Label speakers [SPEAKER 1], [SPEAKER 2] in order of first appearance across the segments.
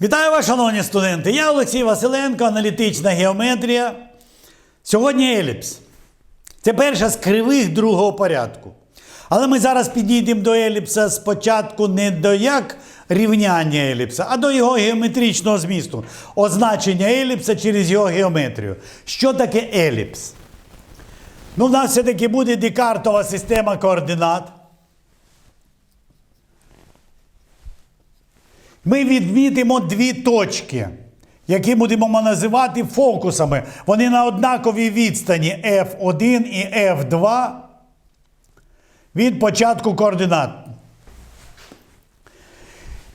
[SPEAKER 1] Вітаю вас, шановні студенти! Я Олексій Василенко, аналітична геометрія. Сьогодні еліпс. Це перша з кривих другого порядку. Але ми зараз підійдемо до еліпса спочатку не до як рівняння еліпса, а до його геометричного змісту. Означення еліпса через його геометрію. Що таке еліпс? Ну, в нас все-таки буде декартова система координат. Ми відмітимо дві точки, які будемо називати фокусами. Вони на однаковій відстані F1 і F2 від початку координат.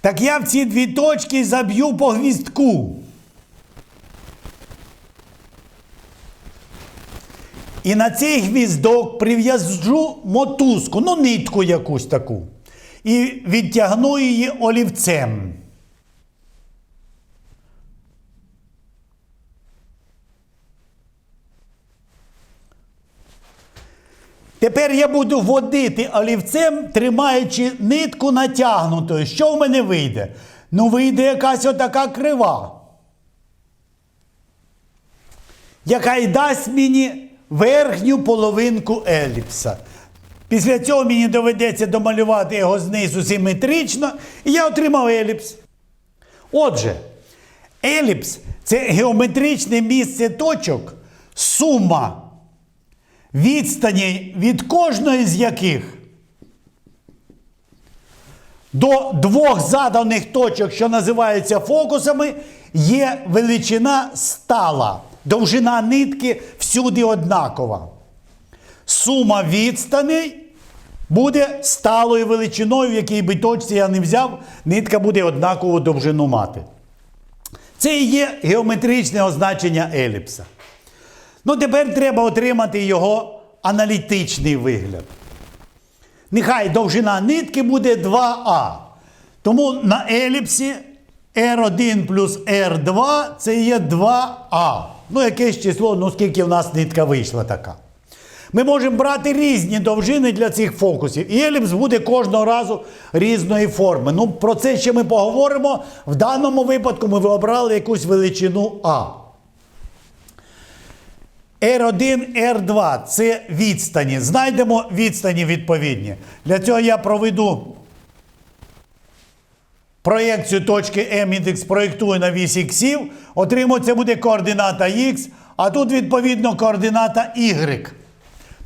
[SPEAKER 1] Так я в ці дві точки заб'ю по гвіздку. І на цей гвіздок прив'яжу мотузку, ну нитку якусь таку. І відтягну її олівцем. Тепер я буду водити олівцем, тримаючи нитку натягнутою. Що в мене вийде? Ну, вийде якась отака крива, яка й дасть мені верхню половинку еліпса. Після цього мені доведеться домалювати його знизу симетрично, і я отримав еліпс. Отже, еліпс це геометричне місце точок, сума відстані від кожної з яких до двох заданих точок, що називаються фокусами, є величина стала. Довжина нитки всюди однакова. Сума відстаней буде сталою величиною, в якій би точці я не взяв, нитка буде однакову довжину мати. Це і є геометричне означення еліпса. Ну, тепер треба отримати його аналітичний вигляд. Нехай довжина нитки буде 2А. Тому на еліпсі R1 плюс R2 це є 2А. Ну, якесь число, ну скільки в нас нитка вийшла така. Ми можемо брати різні довжини для цих фокусів. І еліпс буде кожного разу різної форми. Ну, про це ще ми поговоримо. В даному випадку ми обрали якусь величину А. R1, R2 це відстані. Знайдемо відстані відповідні. Для цього я проведу проєкцію точки М індекс проєктую на вісь іксів. Отримується буде координата Х, а тут, відповідно, координата Y.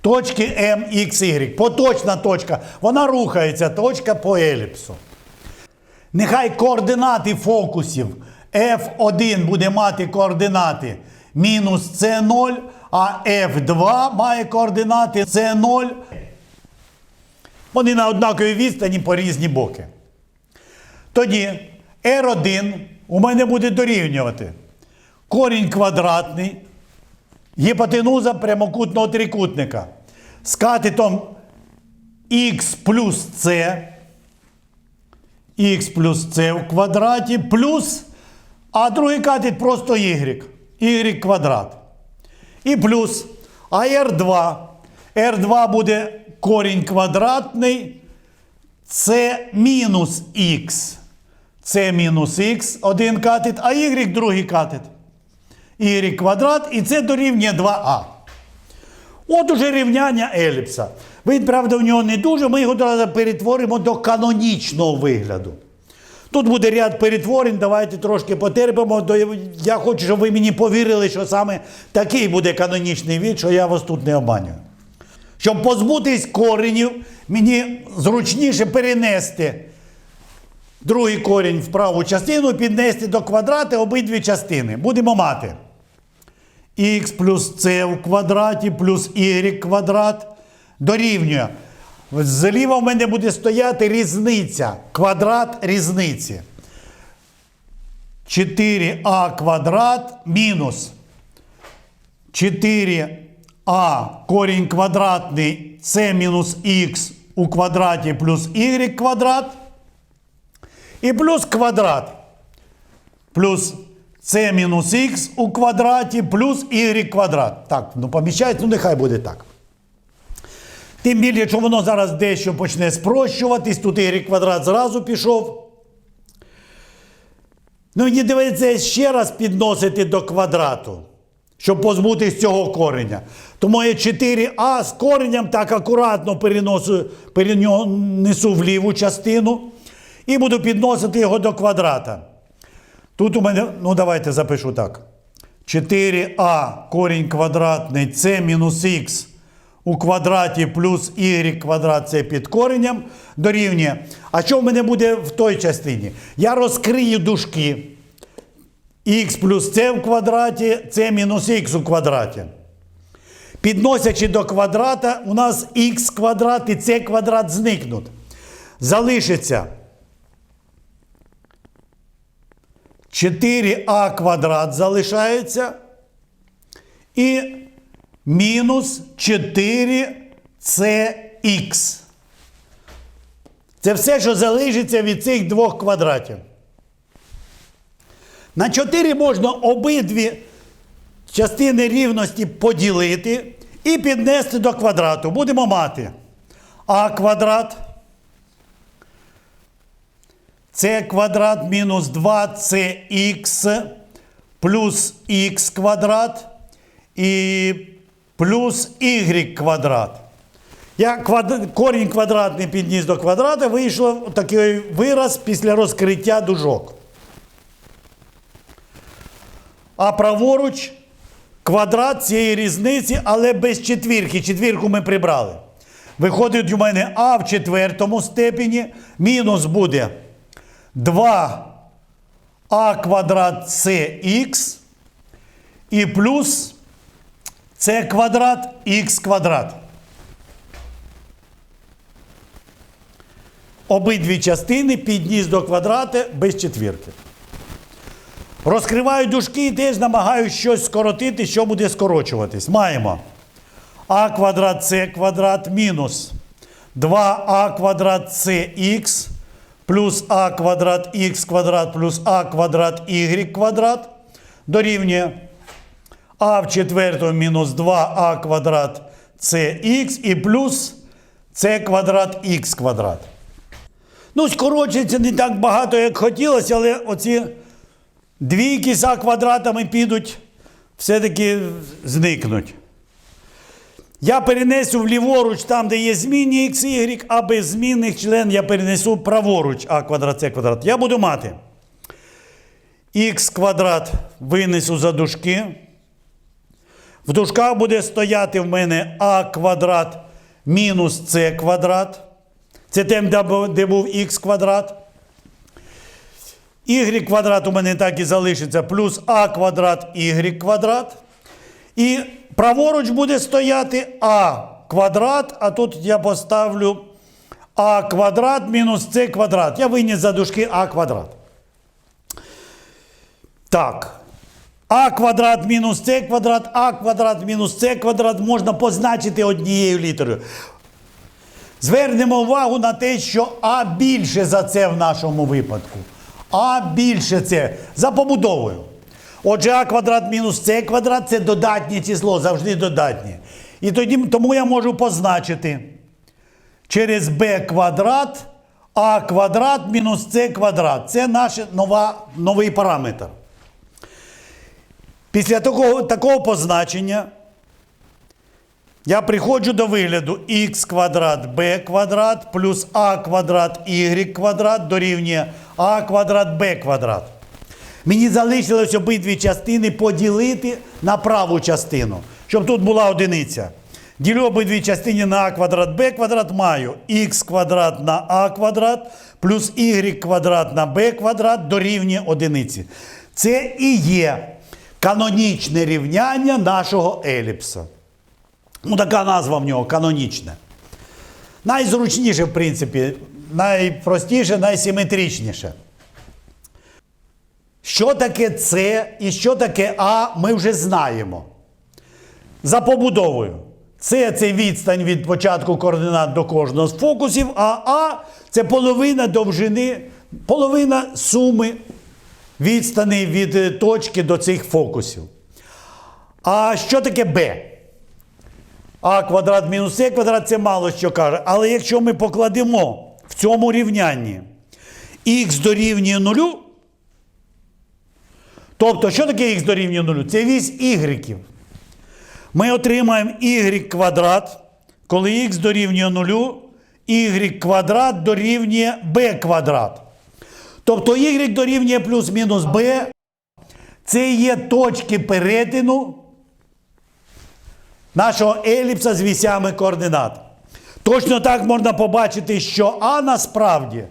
[SPEAKER 1] Точки М, Х, Y. Поточна точка. Вона рухається, точка по еліпсу. Нехай координати фокусів F1 буде мати координати мінус С0, а F2 має координати С0. Вони на однаковій відстані по різні боки. Тоді R1 у мене буде дорівнювати корінь квадратний, гіпотенуза прямокутного трикутника з катетом х плюс С, х плюс С в квадраті, плюс, а другий катет просто y, y квадрат. І плюс а R2. R2 буде корінь квадратний, це мінус х. Це мінус х, один катет, а y другий катет. Y квадрат, і це дорівнює 2а. От уже рівняння еліпса. Вид, правда, в нього не дуже, ми його перетворимо до канонічного вигляду. Тут буде ряд перетворень, давайте трошки потерпимо. Я хочу, щоб ви мені повірили, що саме такий буде канонічний від, що я вас тут не обманюю. Щоб позбутись коренів, мені зручніше перенести другий корінь в праву частину, піднести до квадрата обидві частини. Будемо мати х плюс c в квадраті плюс y квадрат дорівнює. Зліва в мене буде стояти різниця. Квадрат різниці. 4а квадрат мінус 4а корінь квадратний c мінус х у квадраті плюс y квадрат. І плюс квадрат. Плюс c мінус х у квадраті плюс y квадрат. Так, ну поміщається, ну нехай буде так. Тим більше, що воно зараз дещо почне спрощуватись, тут y квадрат зразу пішов. Ну, мені доведеться ще раз підносити до квадрату, щоб позбутись цього кореня. Тому я 4а з коренем так акуратно переносу, перенесу в ліву частину і буду підносити його до квадрата. Тут у мене, ну давайте запишу так. 4а корінь квадратний це мінус х у квадраті плюс y квадрат це під коренем дорівнює. А що в мене буде в той частині? Я розкрию дужки. х плюс c в квадраті це мінус х у квадраті. Підносячи до квадрата, у нас х квадрат і c квадрат зникнуть. Залишиться 4а квадрат залишається. І мінус 4cx. Це все, що залишиться від цих двох квадратів. На 4 можна обидві частини рівності поділити і піднести до квадрату. Будемо мати а квадрат. С квадрат мінус 2cx плюс х квадрат і плюс y квадрат. Я квад... корінь квадратний підніс до квадрата, вийшло такий вираз після розкриття дужок. А праворуч квадрат цієї різниці, але без четвірки. Четвірку ми прибрали. Виходить у мене А в четвертому степені, мінус буде 2а квадрат cx і плюс c квадрат х квадрат. Обидві частини підніс до квадрата без четвірки. Розкриваю дужки і теж намагаюся щось скоротити, що буде скорочуватись. Маємо а квадрат c квадрат мінус 2а квадрат cx плюс а квадрат х квадрат плюс а квадрат y квадрат дорівнює а в четвертому мінус 2а квадрат cx і плюс c квадрат х квадрат. Ну, скорочується не так багато, як хотілося, але оці двійки за квадратами підуть, все-таки зникнуть. Я перенесу вліворуч там, де є змінні x, y, а без змінних член я перенесу праворуч а квадрат, c квадрат. Я буду мати х квадрат винесу за дужки. В дужках буде стояти в мене а квадрат мінус c квадрат. Це тем, де був х квадрат. Y квадрат у мене так і залишиться, плюс а квадрат y квадрат. І праворуч буде стояти а квадрат, а тут я поставлю а квадрат мінус c квадрат. Я виніс за дужки а квадрат. Так. А квадрат мінус c квадрат, а квадрат мінус c квадрат можна позначити однією літерою. Звернемо увагу на те, що А більше за це в нашому випадку. А більше це за побудовою. Отже, А квадрат мінус С квадрат це додатнє число, завжди додатнє. І тоді, тому я можу позначити через b квадрат А квадрат мінус С квадрат. Це наш новий параметр. Після такого, такого позначення я приходжу до вигляду х квадрат b квадрат плюс а квадрат y квадрат дорівнює а квадрат b квадрат. Мені залишилось обидві частини поділити на праву частину, щоб тут була одиниця. Ділю обидві частини на а квадрат b квадрат маю х квадрат на а квадрат плюс y квадрат на b квадрат дорівнює одиниці. Це і є канонічне рівняння нашого еліпса. Ну, така назва в нього канонічна. Найзручніше, в принципі, найпростіше, найсиметричніше. Що таке С і що таке А, ми вже знаємо. За побудовою. С це відстань від початку координат до кожного з фокусів, а А це половина довжини, половина суми відстані від е, точки до цих фокусів. А що таке Б? А квадрат мінус С квадрат це мало що каже. Але якщо ми покладемо в цьому рівнянні х дорівнює нулю, Тобто, що таке х дорівнює нулю? Це вісь ігреків. Ми отримаємо y квадрат, коли х дорівнює нулю, y квадрат дорівнює b квадрат. Тобто y дорівнює плюс-мінус b. Це є точки перетину нашого еліпса з вісями координат. Точно так можна побачити, що А насправді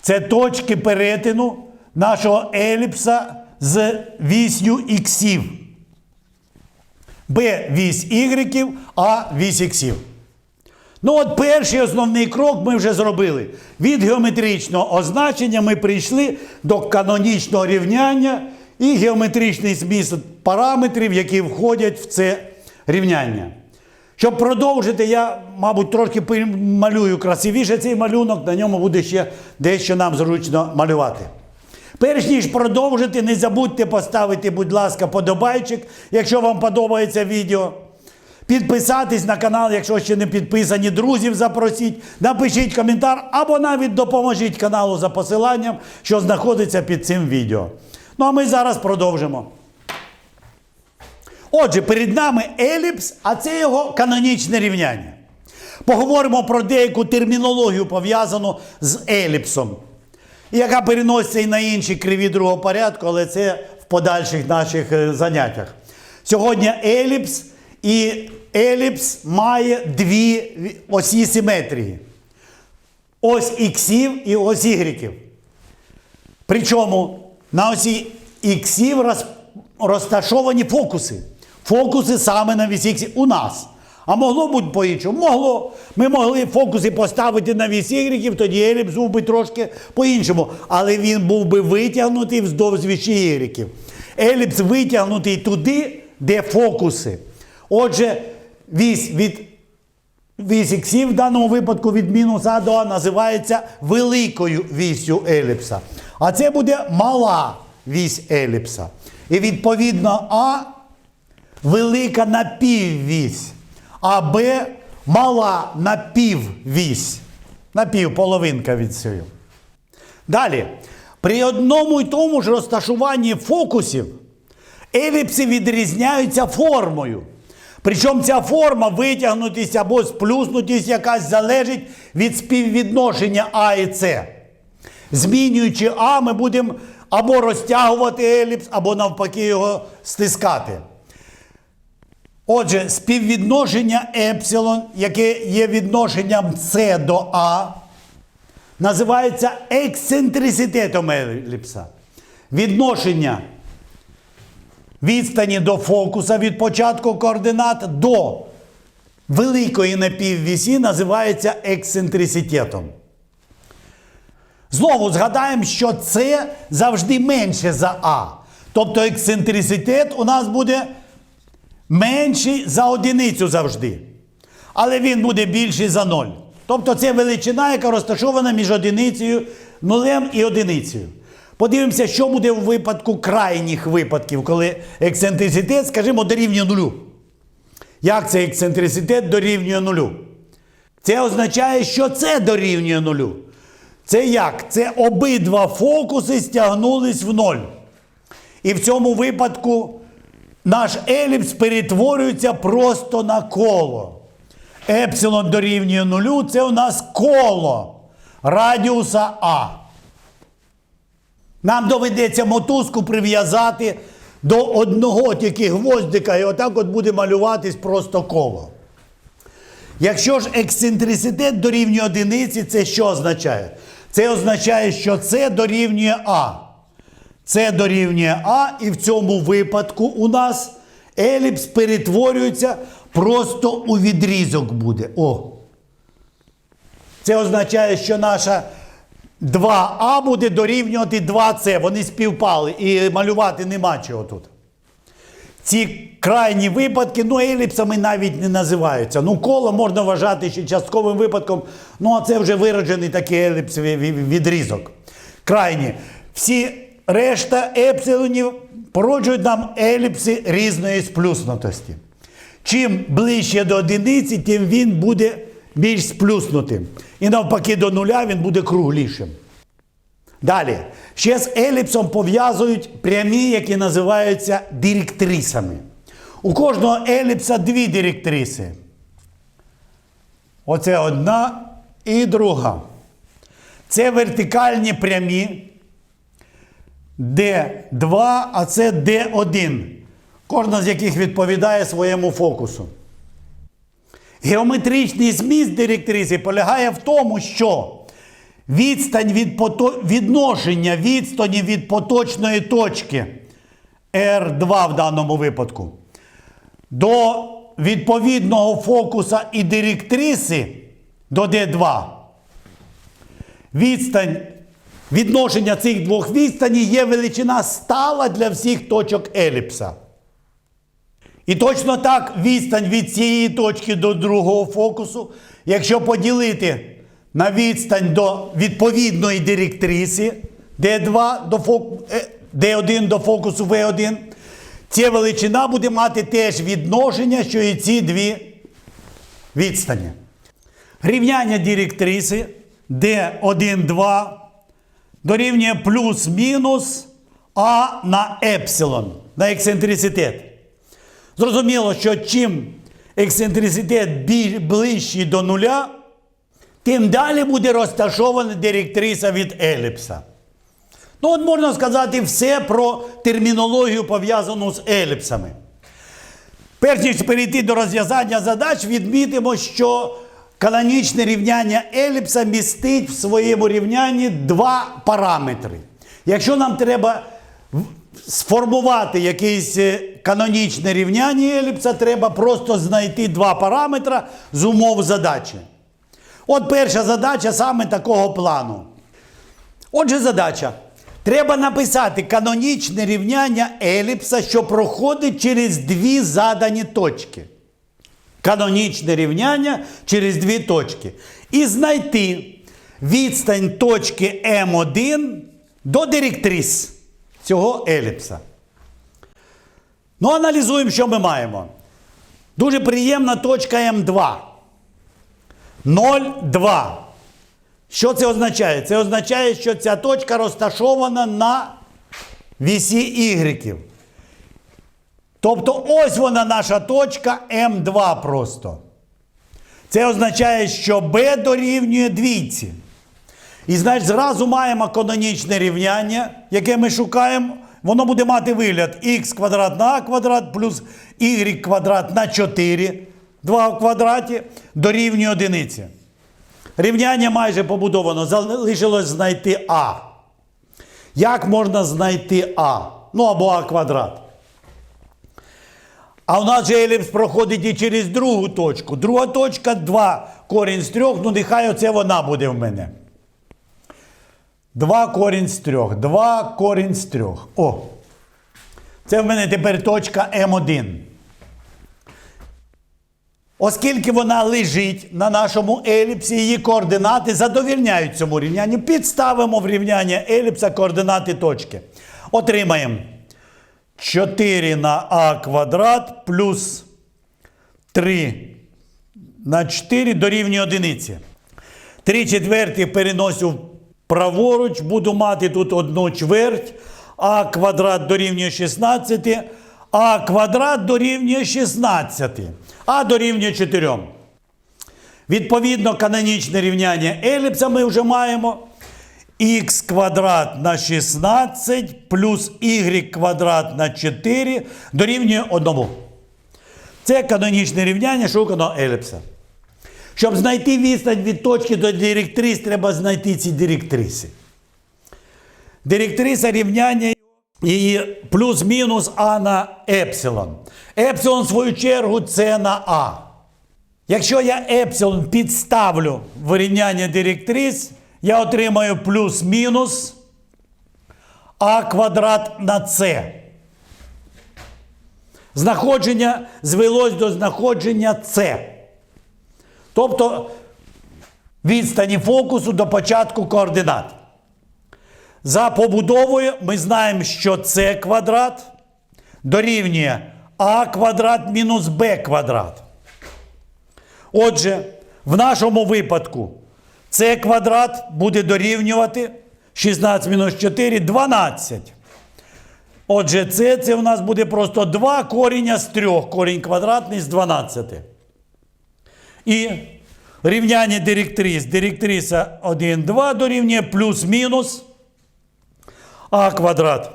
[SPEAKER 1] це точки перетину нашого еліпса з вісью іксів. Б вісь ігреків, А вісь іксів. Ну, от перший основний крок ми вже зробили. Від геометричного означення ми прийшли до канонічного рівняння і геометричний зміст параметрів, які входять в це рівняння. Щоб продовжити, я, мабуть, трошки малюю красивіше цей малюнок, на ньому буде ще дещо нам зручно малювати. Перш ніж продовжити, не забудьте поставити, будь ласка, подобайчик, якщо вам подобається відео. Підписатись на канал, якщо ще не підписані, друзів запросіть, напишіть коментар або навіть допоможіть каналу за посиланням, що знаходиться під цим відео. Ну а ми зараз продовжимо. Отже, перед нами еліпс, а це його канонічне рівняння. Поговоримо про деяку термінологію, пов'язану з еліпсом, яка переноситься і на інші криві другого порядку, але це в подальших наших е, заняттях. Сьогодні еліпс і еліпс має дві осі симетрії. Ось іксів і ось ігреків. Причому на осі іксів розташовані фокуси. Фокуси саме на вісі іксів у нас. А могло бути по-іншому? Могло. Ми могли фокуси поставити на вісь ігреків, тоді еліпс був би трошки по-іншому. Але він був би витягнутий вздовж віші ігреків. Еліпс витягнутий туди, де фокуси. Отже, вісь від вісь іксів в даному випадку від мінус А до А називається великою вісю еліпса. А це буде мала вісь еліпса. І відповідно А велика напіввісь, а Б мала напіввісь. Напівполовинка від цього. Далі. При одному і тому ж розташуванні фокусів еліпси відрізняються формою. Причому ця форма витягнутість або сплюснутість якась залежить від співвідношення А і С. Змінюючи А, ми будемо або розтягувати еліпс, або навпаки його стискати. Отже, співвідношення епсилон, яке є відношенням С до А, називається ексцентриситетом еліпса. Відношення відстані до фокуса від початку координат до великої напіввісі називається ексцентриситетом. Знову згадаємо, що це завжди менше за А. Тобто ексцентриситет у нас буде менший за одиницю завжди. Але він буде більший за 0. Тобто це величина, яка розташована між одиницею, нулем і одиницею. Подивимося, що буде у випадку крайніх випадків, коли ексцентриситет, скажімо, дорівнює нулю. Як це ексцентриситет дорівнює нулю? Це означає, що це дорівнює нулю. Це як? Це обидва фокуси стягнулись в ноль. І в цьому випадку наш еліпс перетворюється просто на коло. Епсилон дорівнює нулю це у нас коло радіуса А. Нам доведеться мотузку прив'язати до одного тільки гвоздика, і отак от буде малюватись просто коло. Якщо ж ексцентриситет дорівнює одиниці, це що означає? Це означає, що це дорівнює А. Це дорівнює А, і в цьому випадку у нас еліпс перетворюється просто у відрізок буде. О. Це означає, що наша 2А буде дорівнювати 2С. Вони співпали і малювати нема чого тут. Ці крайні випадки, ну, еліпсами навіть не називаються. Ну, коло можна вважати ще частковим випадком, ну, а це вже вироджений такий еліпсовий відрізок. Крайні. Всі решта епсилонів породжують нам еліпси різної сплюснутості. Чим ближче до одиниці, тим він буде більш сплюснутим. І навпаки, до нуля він буде круглішим. Далі. Ще з еліпсом пов'язують прямі, які називаються директрисами. У кожного еліпса дві директриси. Оце одна і друга. Це вертикальні прямі D2, а це D1. Кожна з яких відповідає своєму фокусу. Геометричний зміст директриси полягає в тому, що відстань від пото... відношення відстані від поточної точки R2 в даному випадку до відповідного фокуса і директриси до D2. Відстань відношення цих двох відстані є величина стала для всіх точок еліпса. І точно так відстань від цієї точки до другого фокусу, якщо поділити на відстань до відповідної директриси D2 до фок... е, D1 до фокусу V1, ця величина буде мати теж відношення, що і ці дві відстані. Рівняння директриси D1, 2 дорівнює плюс-мінус А на епсилон на ексцентриситет. Зрозуміло, що чим ексцентриситет ближчий до нуля, тим далі буде розташована директриса від еліпса. Ну, от можна сказати все про термінологію, пов'язану з еліпсами. Перш ніж перейти до розв'язання задач, відмітимо, що канонічне рівняння еліпса містить в своєму рівнянні два параметри. Якщо нам треба сформувати якесь е, канонічне рівняння еліпса, треба просто знайти два параметри з умов задачі. От перша задача саме такого плану. Отже, задача. Треба написати канонічне рівняння еліпса, що проходить через дві задані точки. Канонічне рівняння через дві точки. І знайти відстань точки М1 до директрис цього еліпса. Ну, аналізуємо, що ми маємо. Дуже приємна точка М2. 0,2. Що це означає? Це означає, що ця точка розташована на вісі Y. Тобто ось вона наша точка М2 просто. Це означає, що B дорівнює двійці. І значить, зразу маємо канонічне рівняння, яке ми шукаємо. Воно буде мати вигляд х квадрат на а квадрат плюс y квадрат на 4, 2 в квадраті дорівнює одиниці. Рівняння майже побудовано. Залишилось знайти А. Як можна знайти А? Ну або А квадрат. А у нас же еліпс проходить і через другу точку. Друга точка 2 корінь з 3, ну нехай оце вона буде в мене. 2 корінь з 3. 2 корінь з 3. О. Це в мене тепер точка М1. Оскільки вона лежить на нашому еліпсі, її координати задовільняють цьому рівнянню. Підставимо в рівняння еліпса координати точки. Отримаємо 4 на а квадрат плюс 3 на 4 дорівнює одиниці. 3 четверті переносю праворуч, буду мати тут одну чверть, а квадрат дорівнює 16, а квадрат дорівнює 16, а дорівнює 4. Відповідно, канонічне рівняння еліпса ми вже маємо. х квадрат на 16 плюс y квадрат на 4 дорівнює 1. Це канонічне рівняння шуканого еліпса. Щоб знайти відстань від точки до директрис, треба знайти ці директриси. Директриса рівняння її плюс-мінус А на епсилон. Епсилон, в свою чергу, це на А. Якщо я епсилон підставлю в рівняння директрис, я отримаю плюс-мінус А квадрат на С. Знаходження звелось до знаходження С. Тобто відстані фокусу до початку координат. За побудовою ми знаємо, що С квадрат дорівнює А квадрат мінус Б квадрат. Отже, в нашому випадку С квадрат буде дорівнювати 16 мінус 4 12. Отже, це, це у нас буде просто 2 коріння з 3. Корінь квадратний з 12. І рівняння директрис. Директриса 1, 2 дорівнює плюс-мінус а квадрат.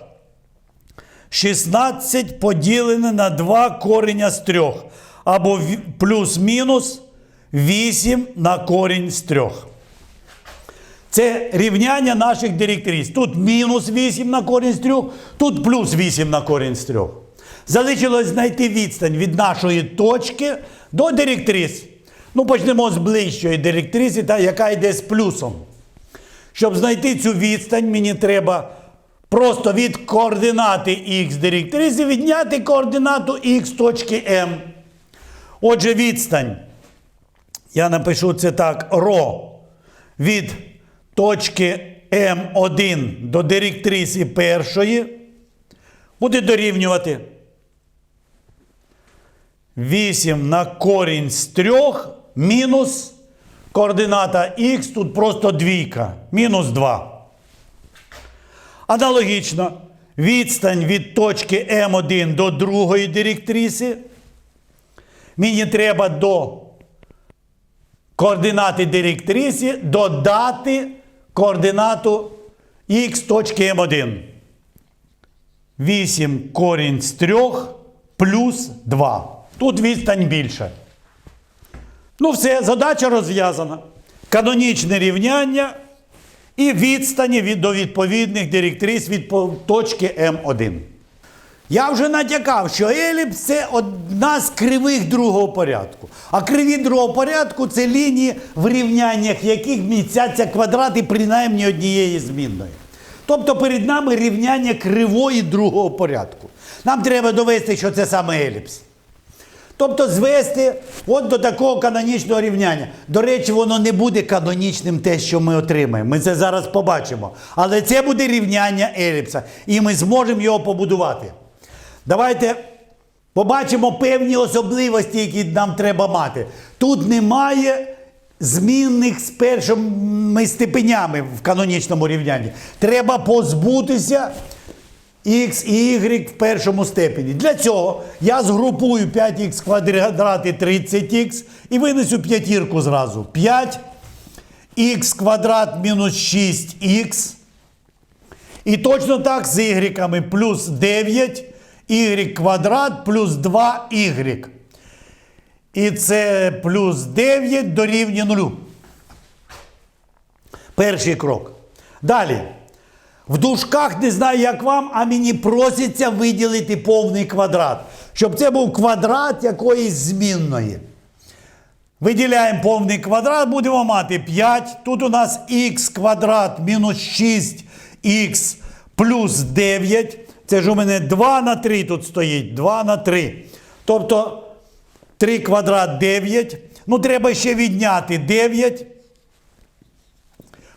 [SPEAKER 1] 16 поділене на 2 корення з 3. Або плюс-мінус 8 на корінь з 3. Це рівняння наших директрис. Тут мінус 8 на корінь з 3, тут плюс 8 на корінь з 3. Залишилось знайти відстань від нашої точки до директрис. Ну, почнемо з ближчої директриси, та, яка йде з плюсом. Щоб знайти цю відстань, мені треба просто від координати х директриси відняти координату х точки М. Отже, відстань. Я напишу це так: ро від точки М1 до директриси першої буде дорівнювати 8 на корінь з 3 мінус координата х, тут просто двійка, мінус 2. Аналогічно, відстань від точки М1 до другої директриси. Мені треба до координати директриси додати координату х точки М1. 8 корінь з 3 плюс 2. Тут відстань більша. Ну, все, задача розв'язана. Канонічне рівняння і відстані від, до відповідних директрис від точки М1. Я вже натякав, що еліпс це одна з кривих другого порядку. А криві другого порядку це лінії, в рівняннях яких містяться квадрати принаймні однієї змінної. Тобто перед нами рівняння кривої другого порядку. Нам треба довести, що це саме еліпс. Тобто звести от до такого канонічного рівняння. До речі, воно не буде канонічним те, що ми отримаємо. Ми це зараз побачимо. Але це буде рівняння еліпса. І ми зможемо його побудувати. Давайте побачимо певні особливості, які нам треба мати. Тут немає змінних з першими степенями в канонічному рівнянні. Треба позбутися Х і Y в першому степені. Для цього я згрупую 5х квадрат і 30х і винесу п'ятірку зразу. 5 х квадрат мінус 6х. І точно так з y плюс 9 y квадрат плюс 2y. І це плюс 9 дорівнює нулю. Перший крок. Далі. В дужках не знаю, як вам, а мені проситься виділити повний квадрат. Щоб це був квадрат якоїсь змінної. Виділяємо повний квадрат, будемо мати 5. Тут у нас х квадрат мінус 6х плюс 9. Це ж у мене 2 на 3 тут стоїть. 2 на 3. Тобто 3 квадрат 9. Ну, треба ще відняти 9.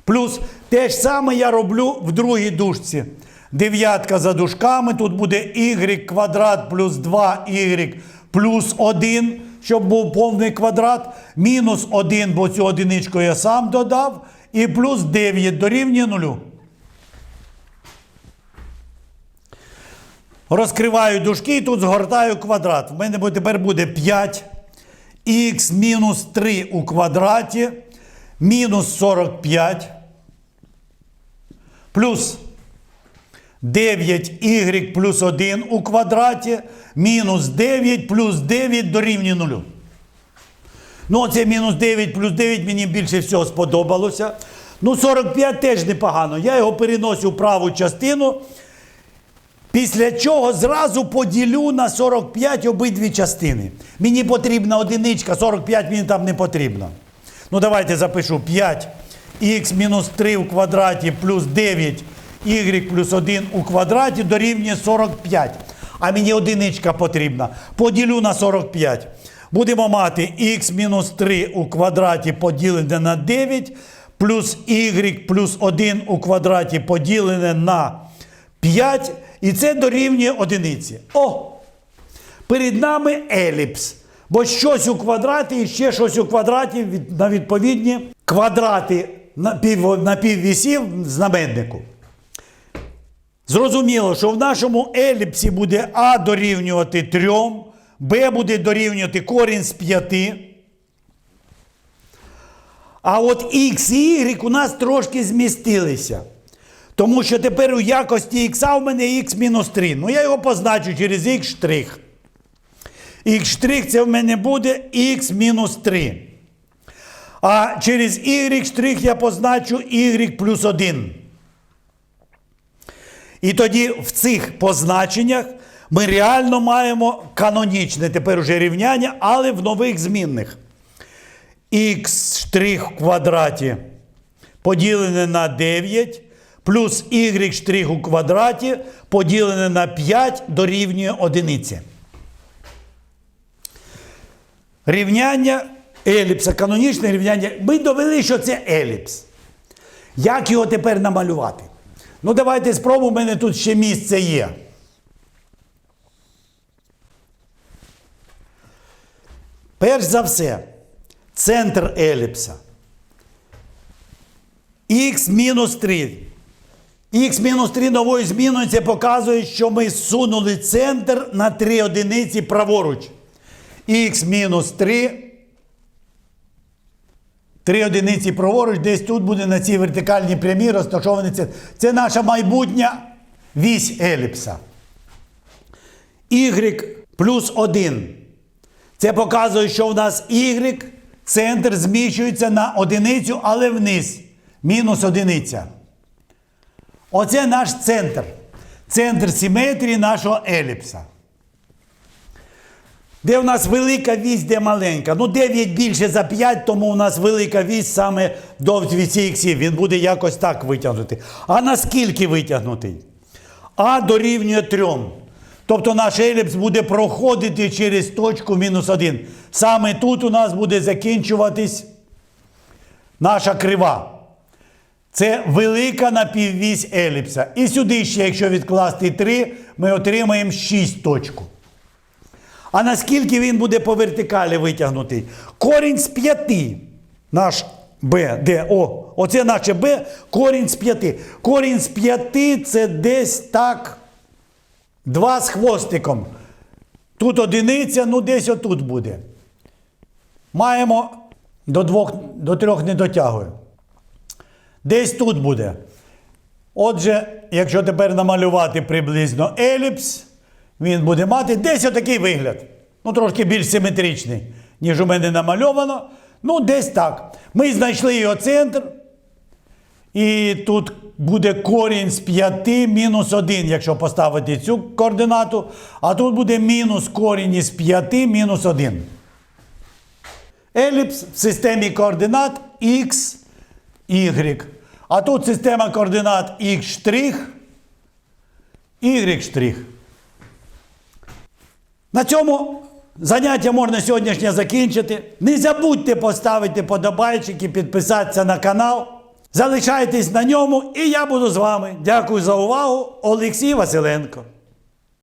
[SPEAKER 1] Плюс те ж саме я роблю в другій дужці. Дев'ятка за дужками. Тут буде y квадрат плюс 2y плюс 1, щоб був повний квадрат. Мінус 1, бо цю одиничку я сам додав. І плюс 9 дорівнює нулю. Розкриваю дужки і тут згортаю квадрат. В мене тепер буде 5 х мінус 3 у квадраті мінус 45 плюс 9y плюс 1 у квадраті мінус 9 плюс 9 дорівнює 0. Ну, оце мінус 9 плюс 9 мені більше всього сподобалося. Ну, 45 теж непогано. Я його переносю в праву частину. Після чого зразу поділю на 45 обидві частини. Мені потрібна одиничка, 45 мені там не потрібно. Ну, давайте запишу 5 х мінус 3 у квадраті плюс 9 y плюс 1 у квадраті дорівнює 45. А мені одиничка потрібна. Поділю на 45. Будемо мати х мінус 3 у квадраті поділене на 9, плюс y плюс 1 у квадраті поділене на 5. І це дорівнює одиниці. О! Перед нами еліпс. Бо щось у квадраті і ще щось у квадраті на відповідні квадрати напів, напіввісів в знаменнику. Зрозуміло, що в нашому еліпсі буде А дорівнювати 3, Б буде дорівнювати корінь з 5. А от Х і Y у нас трошки змістилися. Тому що тепер у якості х у мене мінус 3. Ну я його позначу через х. Х це в мене буде х мінус 3. А через y штрих я позначу y плюс 1. І тоді в цих позначеннях ми реально маємо канонічне тепер уже рівняння, але в нових змінних. х штрих в квадраті поділене на 9 плюс y штрих у квадраті поділене на 5 дорівнює одиниці. Рівняння еліпса, канонічне рівняння. Ми довели, що це еліпс. Як його тепер намалювати? Ну, давайте спробуємо, у мене тут ще місце є. Перш за все, центр еліпса. Х мінус 3. Х мінус 3 новою зміною це показує, що ми сунули центр на 3 одиниці праворуч. Х мінус 3. 3 одиниці праворуч, десь тут буде на цій вертикальній прямій розташований центр. Це наша майбутня вісь еліпса. Y плюс 1. Це показує, що в нас Y, центр зміщується на одиницю, але вниз. Мінус одиниця. Оце наш центр. Центр симетрії нашого еліпса. Де в нас велика вісь, де маленька. Ну, 9 більше за 5, тому у нас велика вісь саме до вісі іксів. Він буде якось так витягнутий. А наскільки витягнутий? А дорівнює 3. Тобто наш еліпс буде проходити через точку мінус 1. Саме тут у нас буде закінчуватись наша крива. Це велика напіввісь еліпса. І сюди ще, якщо відкласти 3, ми отримаємо 6 точку. А наскільки він буде по вертикалі витягнутий? Корінь з 5. Наш Б, Д, О. Оце наше Б, корінь з 5. Корінь з 5 це десь так. Два з хвостиком. Тут одиниця, ну десь отут буде. Маємо до двох, до трьох не дотягую. Десь тут буде. Отже, якщо тепер намалювати приблизно еліпс, він буде мати десь отакий вигляд. Ну, трошки більш симетричний, ніж у мене намальовано. Ну, десь так. Ми знайшли його центр. І тут буде корінь з 5 мінус 1, якщо поставити цю координату. А тут буде мінус корінь із 5 мінус 1. Еліпс в системі координат X, Y. А тут система координат X Y. На цьому заняття можна сьогоднішнє закінчити. Не забудьте поставити подобайчик і підписатися на канал. Залишайтесь на ньому, і я буду з вами. Дякую за увагу. Олексій Василенко.